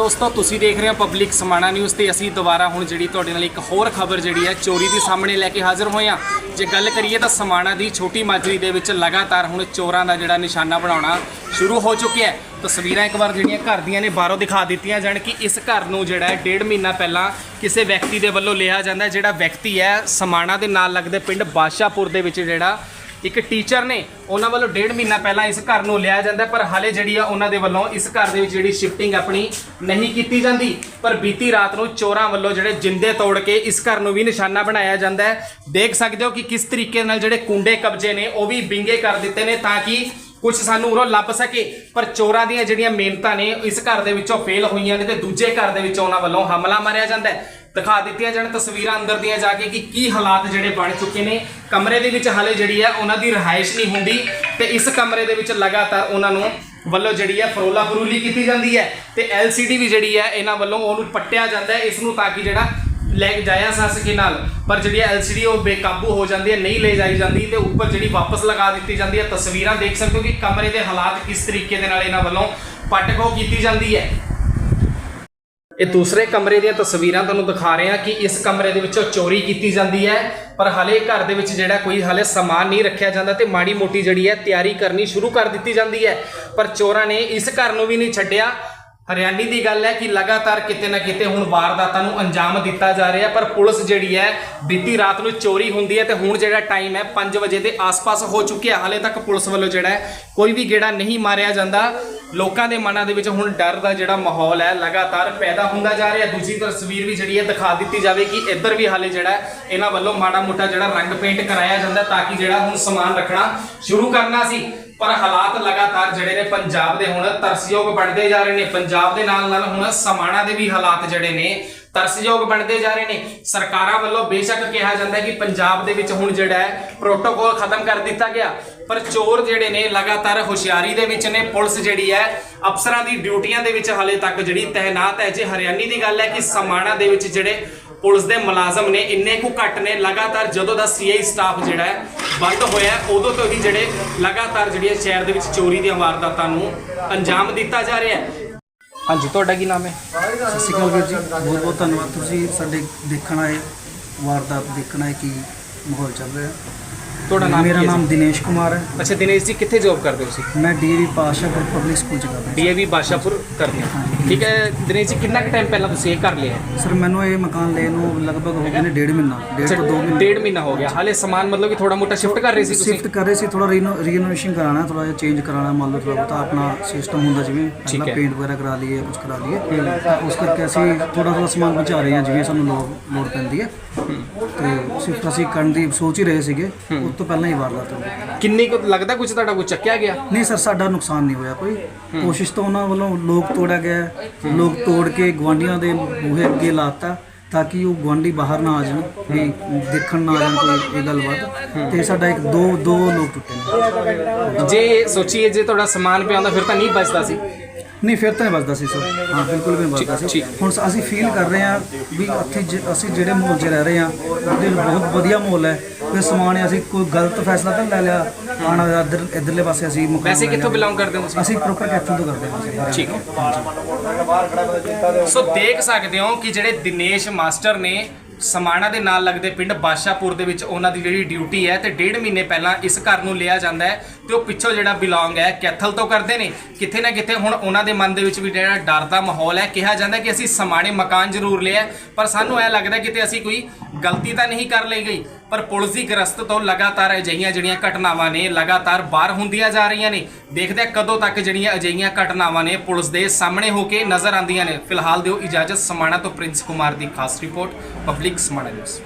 ਦੋਸਤੋ, ਤੁਸੀਂ ਦੇਖ ਰਹੇ ਹੋ ਪਬਲਿਕ ਸਮਾਣਾ ਨਿਊਜ਼ ਤੇ ਅਸੀਂ ਦੁਬਾਰਾ ਹੁਣ ਜਿਹੜੀ ਤੁਹਾਡੇ ਨਾਲ ਇੱਕ ਹੋਰ ਖਬਰ ਜਿਹੜੀ ਹੈ, ਚੋਰੀ ਦੇ ਸਾਹਮਣੇ ਲੈ ਕੇ ਹਾਜ਼ਰ ਹੋਏ ਹਾਂ। ਜੇ ਗੱਲ ਕਰੀਏ ਤਾਂ ਸਮਾਣਾ ਦੀ ਛੋਟੀ ਮਾਜਰੀ ਦੇ ਵਿੱਚ ਲਗਾਤਾਰ ਹੁਣ ਚੋਰਾਂ ਦਾ ਜਿਹੜਾ ਨਿਸ਼ਾਨਾ ਬਣਾਉਣਾ ਸ਼ੁਰੂ ਹੋ ਚੁੱਕਿਆ ਹੈ। ਤਸਵੀਰਾਂ ਇੱਕ ਵਾਰ ਜਿਹੜੀਆਂ ਘਰ ਦੀਆਂ ਨੇ, ਬਾਹਰੋਂ ਦਿਖਾ ਦਿੱਤੀਆਂ ਜਾਣ ਕਿ ਇਸ ਘਰ ਨੂੰ ਜਿਹੜਾ ਹੈ, ਡੇਢ ਮਹੀਨਾ ਪਹਿਲਾਂ ਕਿਸੇ ਵਿਅਕਤੀ ਦੇ ਵੱਲੋਂ ਲਿਆ ਜਾਂਦਾ ਜਿਹੜਾ ਵਿਅਕਤੀ ਹੈ, ਸਮਾਣਾ ਦੇ ਨਾਲ ਲੱਗਦੇ ਪਿੰਡ ਬਾਦਸ਼ਾਹਪੁਰ ਦੇ ਵਿੱਚ ਜਿਹੜਾ ਇੱਕ ਟੀਚਰ ਨੇ ਉਹਨਾਂ ਵੱਲੋਂ ਡੇਢ ਮਹੀਨਾ ਪਹਿਲਾਂ ਇਸ ਘਰ ਨੂੰ ਲਿਆ ਜਾਂਦਾ ਪਰ ਹਾਲੇ ਜਿਹੜੀ ਆ ਉਹਨਾਂ ਦੇ ਵੱਲੋਂ ਇਸ ਘਰ ਦੇ ਵਿੱਚ ਜਿਹੜੀ ਸ਼ਿਫਟਿੰਗ ਆਪਣੀ ਨਹੀਂ ਕੀਤੀ ਜਾਂਦੀ। ਪਰ ਬੀਤੀ ਰਾਤ ਨੂੰ ਚੋਰਾਂ ਵੱਲੋਂ ਜਿਹੜੇ ਜਿੰਦੇ ਤੋੜ ਕੇ ਇਸ ਘਰ ਨੂੰ ਵੀ ਨਿਸ਼ਾਨਾ ਬਣਾਇਆ ਜਾਂਦਾ ਹੈ। ਦੇਖ ਸਕਦੇ ਹੋ ਕਿ ਕਿਸ ਤਰੀਕੇ ਨਾਲ ਜਿਹੜੇ ਕੁੰਡੇ ਕਬਜ਼ੇ ਨੇ, ਉਹ ਵੀ ਵਿੰਗੇ ਕਰ ਦਿੱਤੇ ਨੇ ਤਾਂ ਕਿ ਕੁਝ ਸਾਨੂੰ ਉਰੋਂ ਲੱਭ ਸਕੇ। ਪਰ ਚੋਰਾਂ ਦੀਆਂ ਜਿਹੜੀਆਂ ਮਿਹਨਤਾਂ ਨੇ, ਇਸ ਘਰ ਦੇ ਵਿੱਚੋਂ ਫੇਲ ਹੋਈਆਂ ਨੇ ਤੇ ਦੂਜੇ ਘਰ ਦੇ ਵਿੱਚੋਂ ਉਹਨਾਂ ਵੱਲੋਂ ਹਮਲਾ ਮਾਰਿਆ ਜਾਂਦਾ ਹੈ। ਦਿਖਾ ਦਿੱਤੀਆਂ ਜਾਣ ਤਸਵੀਰਾਂ ਅੰਦਰ ਦੀਆਂ ਜਾ ਕੇ ਕਿ ਕੀ ਹਾਲਾਤ ਜਿਹੜੇ ਬਣ ਚੁੱਕੇ ਨੇ। ਕਮਰੇ ਦੇ ਵਿੱਚ ਹਾਲੇ ਜਿਹੜੀ ਹੈ ਉਹਨਾਂ ਦੀ ਰਿਹਾਇਸ਼ ਨਹੀਂ ਹੁੰਦੀ ਤੇ ਇਸ ਕਮਰੇ ਦੇ ਵਿੱਚ ਲਗਾਤਾਰ ਉਹਨਾਂ ਨੂੰ ਵੱਲੋਂ ਜਿਹੜੀ ਹੈ ਫਰੋਲਾ ਫਰੂਲੀ ਕੀਤੀ ਜਾਂਦੀ ਹੈ ਤੇ LCD ਵੀ ਜਿਹੜੀ ਹੈ ਇਹਨਾਂ ਵੱਲੋਂ ਉਹਨੂੰ ਪੱਟਿਆ ਜਾਂਦਾ ਹੈ। ਇਸ ਨੂੰ ਤਾਂ ਕਿ ਜਿਹੜਾ ਲੈ ਕੇ ਜਾਇਆ ਜਾ ਸਕੇ ਨਾਲ। ਪਰ ਜਿਹੜੀ LCD ਉਹ ਬੇਕਾਬੂ ਹੋ ਜਾਂਦੀ ਹੈ, ਨਹੀਂ ਲੈ ਜਾਈ ਜਾਂਦੀ ਤੇ ਉੱਪਰ ਜਿਹੜੀ ਵਾਪਸ ਲਗਾ ਦਿੱਤੀ ਜਾਂਦੀ ਹੈ। ਤਸਵੀਰਾਂ ਦੇਖ ਸਕਦੇ ਹੋ ਕਿ ਕਮਰੇ ਦੇ ਹਾਲਾਤ ਕਿਸ ਤਰੀਕੇ ਦੇ ਨਾਲ ਇਹਨਾਂ ਵੱਲੋਂ ਪੱਟਖੋ ਕੀਤੀ ਜਾਂਦੀ ਹੈ। ਇਹ ਦੂਸਰੇ ਕਮਰੇ ਦੀਆਂ ਤਸਵੀਰਾਂ ਤੁਹਾਨੂੰ ਦਿਖਾ ਰਹੇ ਹਾਂ ਕਿ ਇਸ ਕਮਰੇ ਦੇ ਵਿੱਚੋਂ ਚੋਰੀ ਕੀਤੀ ਜਾਂਦੀ ਹੈ, ਪਰ ਹਲੇ ਘਰ ਦੇ ਵਿੱਚ ਜਿਹੜਾ ਕੋਈ ਹਲੇ ਸਮਾਨ ਨਹੀਂ ਰੱਖਿਆ ਜਾਂਦਾ ਤੇ ਮਾੜੀ ਮੋਟੀ ਜਿਹੜੀ ਹੈ ਤਿਆਰੀ ਕਰਨੀ ਸ਼ੁਰੂ ਕਰ ਦਿੱਤੀ ਜਾਂਦੀ ਹੈ। ਪਰ ਚੋਰਾਂ ਨੇ ਇਸ ਘਰ ਨੂੰ ਵੀ ਨਹੀਂ ਛੱਡਿਆ। ਹਰਿਆਣੀ ਦੀ ਗੱਲ ਹੈ ਕਿ ਲਗਾਤਾਰ ਕਿਤੇ ਨਾ ਕਿਤੇ ਹੁਣ ਵਾਰਦਾਤਾਂ ਨੂੰ ਅੰਜਾਮ ਦਿੱਤਾ ਜਾ ਰਿਹਾ, ਪਰ ਪੁਲਿਸ ਜਿਹੜੀ ਹੈ ਬੀਤੀ ਰਾਤ ਨੂੰ ਚੋਰੀ ਹੁੰਦੀ ਹੈ ਤੇ ਹੁਣ ਜਿਹੜਾ ਟਾਈਮ ਹੈ 5 ਵਜੇ ਦੇ ਆਸ-ਪਾਸ ਹੋ ਚੁੱਕਿਆ ਹਾਲੇ ਤੱਕ ਪੁਲਿਸ ਵੱਲੋਂ ਜਿਹੜਾ ਕੋਈ ਵੀ ਗੇੜਾ ਨਹੀਂ ਮਾਰਿਆ ਜਾਂਦਾ। ਲੋਕਾਂ ਦੇ ਮਨਾਂ ਦੇ ਵਿੱਚ ਹੁਣ ਡਰ ਦਾ ਜਿਹੜਾ ਮਾਹੌਲ ਹੈ, ਲਗਾਤਾਰ ਪੈਦਾ ਹੁੰਦਾ ਜਾ ਰਿਹਾ। ਦੂਜੀ ਤਸਵੀਰ ਵੀ ਜਿਹੜੀ ਹੈ ਦਿਖਾ ਦਿੱਤੀ ਜਾਵੇ ਕਿ ਇੱਧਰ ਵੀ ਹਾਲੇ ਜਿਹੜਾ ਇਹਨਾਂ ਵੱਲੋਂ ਮਾੜਾ ਮੋਟਾ ਜਿਹੜਾ ਰੰਗ ਪੇਂਟ ਕਰਾਇਆ ਜਾਂਦਾ ਤਾਂ ਕਿ ਜਿਹੜਾ ਹੁਣ ਸਮਾਨ ਰੱਖਣਾ ਸ਼ੁਰੂ ਕਰਨਾ ਸੀ। ਪਰ ਹਾਲਾਤ ਲਗਾਤਾਰ ਜਿਹੜੇ ਨੇ ਪੰਜਾਬ ਦੇ ਹੁਣ ਤਰਸਯੋਗ ਬਣਦੇ ਜਾ ਰਹੇ ਨੇ। ਪੰਜਾਬ ਦੇ ਨਾਲ ਨਾਲ ਹੁਣ ਸਮਾਣਾ ਦੇ ਵੀ ਹਾਲਾਤ ਜਿਹੜੇ ਨੇ ਤਰਸਯੋਗ ਬਣਦੇ ਜਾ ਰਹੇ ਨੇ। ਸਰਕਾਰਾਂ ਵੱਲੋਂ ਬੇਸ਼ੱਕ ਕਿਹਾ ਜਾਂਦਾ ਹੈ ਕਿ ਪੰਜਾਬ ਦੇ ਵਿੱਚ ਹੁਣ ਜਿਹੜਾ ਹੈ ਪ੍ਰੋਟੋਕੋਲ ਖਤਮ ਕਰ ਦਿੱਤਾ ਗਿਆ। ਪਰ ਚੋਰ ਜਿਹੜੇ ਨੇ ਲਗਾਤਾਰ ਹੁਸ਼ਿਆਰੀ ਦੇ ਵਿੱਚ ਨੇ ਪੁਲਿਸ ਜਿਹੜੀ ਹੈ ਅਫਸਰਾਂ ਦੀ ਡਿਊਟੀਆਂ ਦੇ ਵਿੱਚ ਹਾਲੇ ਤੱਕ ਜਿਹੜੀ ਤਹਿਨਾਤ ਹੈ ਜੇ ਹਰਿਆਣੀ ਦੀ ਗੱਲ ਹੈ ਕਿ ਸਮਾਣਾ ਦੇ ਵਿੱਚ ਜਿਹੜੇ ਪੁਲਿਸ ਦੇ ਮੁਲਾਜ਼ਮ ਨੇ ਇੰਨੇ ਕੁ ਘੱਟ ਨੇ ਲਗਾਤਾਰ ਜਦੋਂ ਦਾ ਸੀਆਈ ਸਟਾਫ ਜਿਹੜਾ ਹੈ ਬੰਦ ਹੋਇਆ ਹੈ, ਉਦੋਂ ਤੋਂ ਹੀ ਜਿਹੜੇ ਲਗਾਤਾਰ ਜਿਹੜੀਆਂ ਸ਼ਹਿਰ ਦੇ ਵਿੱਚ ਚੋਰੀ ਦੀਆਂ ਵਾਰਦਾਤਾਂ ਨੂੰ ਅੰਜਾਮ ਦਿੱਤਾ ਜਾ ਰਿਹਾ ਹੈ। ਹਾਂਜੀ ਤੁਹਾਡਾ ਕੀ ਨਾਮ ਹੈ? ਸਤਿ ਸ਼੍ਰੀ ਅਕਾਲ ਵੀਰ ਜੀ। ਬਹੁਤ ਬਹੁਤ ਧੰਨਵਾਦ। ਤੁਸੀਂ ਸਾਡੇ ਦੇਖਣ ਆਏ ਵਾਰਦਾਤ ਦੇਖਣ ਆਏ ਕੀ ਮਾਹੌਲ ਚੱਲ ਰਿਹਾ? ਤੁਹਾਡਾ ਨਾਮ ਮੇਰਾ ਕੀ ਹੈ ਨਾਮ ਦਿਨੇਸ਼ ਕੁਮਾਰ ਹੈ। ਅੱਛਾ ਦਿਨੇਸ਼ ਜੀ ਕਿੱਥੇ ਜੌਬ ਕਰਦੇ ਹੋ ਤੁਸੀਂ? ਮੈਂ ਡੀਏਵੀ ਪਾਸ਼ਾਪੁਰ ਪਬਲਿਕ ਸਕੂਲ ਚ ਕਰਦਾ ਡੀਏਵੀ ਬਾਸ਼ਾਪੁਰ ਕਰਦੇ ਹੋ। ਠੀਕ ਹੈ ਦਿਨੇਸ਼ ਜੀ ਕਿੰਨਾ ਕੁ ਟਾਈਮ ਪਹਿਲਾਂ ਤੁਸੀਂ ਇਹ ਕਰ ਲਿਆ? ਹੈ ਸਰ ਮੈਨੂੰ ਇਹ ਮਕਾਨ ਲੈਣ ਨੂੰ ਲਗਭਗ ਹੋ ਗਏ ਨੇ ਡੇਢ ਮਹੀਨਾ ਡੇਢ ਤੋਂ ਦੋ ਮਹੀਨੇ। ਡੇਢ ਮਹੀਨਾ ਹੋ ਗਿਆ। ਹਾਲੇ ਸਮਾਨ ਮਤਲਬ ਕਿ ਥੋੜਾ ਮੋਟਾ ਸ਼ਿਫਟ ਕਰ ਰਹੇ ਸੀ ਤੁਸੀਂ? ਸ਼ਿਫਟ ਕਰ ਰਹੇ ਸੀ ਥੋੜਾ ਰੀਨੋਵੇਸ਼ਨ ਕਰਾਣਾ ਥੋੜਾ ਜਿਹਾ ਚੇਂਜ ਕਰਾਣਾ ਮੰਨ ਲਓ ਥੋੜਾ ਬਹੁਤਾ ਆਪਣਾ ਸਿਸਟਮ ਹੁੰਦਾ ਜਿਵੇਂ ਪਹਿਲਾਂ ਹੈ। ਪੇਂਟ ਵਗੈਰਾ ਕਰਾ ਲਈਏ ਕੁਝ ਕਰਾ ਲਈਏ। ਤਾਂ ਉਸ ਕਰਕੇ ਅਸੀਂ ਥੋੜਾ ਥੋੜਾ ਸਮਾਨ ਪਹੁੰਚਾ ਰਹੇ ਹਾਂ ਜਿਵੇਂ ਸਾਨੂੰ ਲੋੜ ਲੋੜ ਪੈਂਦੀ ਹੈ। ਤੇ ਸ਼ਿਫਟ ਅਸੀਂ ਕਰਨ ਦੀ ਸੋਚ ਹੀ ਰਹੇ ਸੀਗੇ ਉਸ ਤੋਂ ਪਹਿਲਾਂ ਹੀ ਵਾਰਦਾਤ ਹੋ ਗਈ। ਕਿੰਨੀ ਕੁ ਲੱਗਦਾ ਕੁਝ ਤੁਹਾਡਾ ਕੁਝ ਚੱਕਿਆ ਗਿਆ? ਨਹੀਂ ਸਰ ਸਾਡਾ ਨੁਕਸਾਨ ਨਹੀਂ ਹੋਇਆ ਕੋਈ। ਕੋਸ਼ਿਸ਼ ਤਾਂ ਉਹਨਾਂ ਵੱਲੋਂ ਲੋਕ ਤੋੜਿਆ ਗਿਆ ਹੈ। ਲੋਕ ਤੋੜ ਕੇ ਗਵਾਂਡੀਆਂ ਦੇ ਬੂਹੇ ਅੱਗੇ ਲਾਤਾ ਤਾਂ ਕਿ ਉਹ ਗਵਾਂਡੀ ਬਾਹਰ ਨਾ ਆ ਜਾਣ ਵੀ ਦੇਖਣ ਨਾ ਆ ਜਾਣ ਕੋਈ ਇਹ ਗੱਲਬਾਤ ਤੇ ਸਾਡਾ ਇੱਕ ਦੋ ਦੋ ਲੋਕ ਟੁੱਟੇ ਨੇ। ਜੇ ਸੋਚੀਏ ਜੇ ਤੁਹਾਡਾ ਸਮਾਨ ਪਿਆ ਹੁੰਦਾ ਫਿਰ ਤਾਂ ਨਹੀਂ ਬਚਦਾ ਸੀ। ਨਹੀਂ ਫਿਰ ਤਾਂ ਨਹੀਂ ਵੱਜਦਾ ਸੀ ਸਰ। ਹਾਂ ਬਿਲਕੁਲ ਵੀ ਨਹੀਂ ਵੱਜਦਾ ਸੀ। ਹੁਣ ਅਸੀਂ ਫੀਲ ਕਰ ਰਹੇ ਹਾਂ ਵੀ ਇੱਥੇ ਅਸੀਂ ਜਿਹੜੇ ਮਾਹੌਲ 'ਚ ਰਹਿ ਰਹੇ ਹਾਂ ਉਹਦੇ ਬਹੁਤ ਵਧੀਆ ਮਾਹੌਲ ਹੈ। ਕੋਈ ਸਮਾਨ ਅਸੀਂ ਕੋਈ ਗਲਤ ਫੈਸਲਾ ਤਾਂ ਲੈ ਲਿਆ। ਆਣਾ ਇੱਧਰ ਇੱਧਰਲੇ ਪਾਸੇ ਅਸੀਂ ਮਕਾਨ ਵੈਸੇ ਕਿੱਥੋਂ। ਬਿਲੋਂਗ ਕਰਦੇ ਹੋ ਤੁਸੀਂ? ਅਸੀਂ ਪ੍ਰੋਪਰ ਕੈਥਲ ਤੋਂ ਕਰਦੇ ਹਾਂ ਠੀਕ ਹੈ। ਸੋ ਦੇਖ ਸਕਦੇ ਹੋ ਕਿ ਜਿਹੜੇ ਦਿਨੇਸ਼ ਮਾਸਟਰ ਨੇ ਸਮਾਣਾ ਦੇ ਨਾਲ ਲੱਗਦੇ ਪਿੰਡ ਬਾਦਸ਼ਾਹਪੁਰ ਦੇ ਵਿੱਚ ਉਹਨਾਂ ਦੀ ਜਿਹੜੀ ਡਿਊਟੀ ਹੈ ਤੇ ਡੇਢ ਮਹੀਨੇ ਪਹਿਲਾਂ ਇਸ ਘਰ ਨੂੰ ਲਿਆ ਜਾਂਦਾ ਹੈ। ਤੇ ਉਹ ਪਿੱਛੋਂ ਜਿਹੜਾ ਬਿਲੋਂਗ ਹੈ, ਕੈਥਲ ਤੋਂ ਕਰਦੇ ਨੇ। ਕਿਤੇ ਨਾ ਕਿਤੇ ਹੁਣ ਉਹਨਾਂ ਦੇ ਮਨ ਦੇ ਵਿੱਚ ਵੀ ਜਿਹੜਾ ਡਰ ਦਾ ਮਾਹੌਲ ਹੈ, ਕਿਹਾ ਜਾਂਦਾ ਕਿ ਅਸੀਂ ਸਮਾਣੇ ਮਕਾਨ ਜ਼ਰੂਰ ਲਿਆ ਪਰ ਸਾਨੂੰ ਇਹ ਲੱਗਦਾ ਕਿਤੇ ਅਸੀਂ ਕੋਈ ਗਲਤੀ ਤਾਂ ਨਹੀਂ ਕਰ ਲਈ ਗਈ। ਪਰ ਪੁਲਿਸ ਦੀ ਗ੍ਰਸਤ ਤੋਂ ਲਗਾਤਾਰ ਅਜਿਹੀਆਂ ਜਿਹੜੀਆਂ ਘਟਨਾਵਾਂ ਨੇ, ਲਗਾਤਾਰ ਬਾਹਰ ਹੁੰਦੀਆਂ ਜਾ ਰਹੀਆਂ ਨੇ, ਦੇਖਦੇ ਹਾਂ ਕਦੋਂ ਤੱਕ ਜਿਹੜੀਆਂ ਅਜਿਹੀਆਂ ਘਟਨਾਵਾਂ ਨੇ ਪੁਲਿਸ ਦੇ ਸਾਹਮਣੇ ਹੋ ਕੇ ਨਜ਼ਰ ਆਉਂਦੀਆਂ ਨੇ। ਫਿਲਹਾਲ ਦਿਓ ਇਜਾਜ਼ਤ, ਸਮਾਣਾ ਤੋਂ ਪ੍ਰਿੰਸ ਕੁਮਾਰ ਦੀ ਖਾਸ ਰਿਪੋਰਟ, ਪਬਲਿਕ ਸਮਾਣਾ ਨਿਊਜ਼।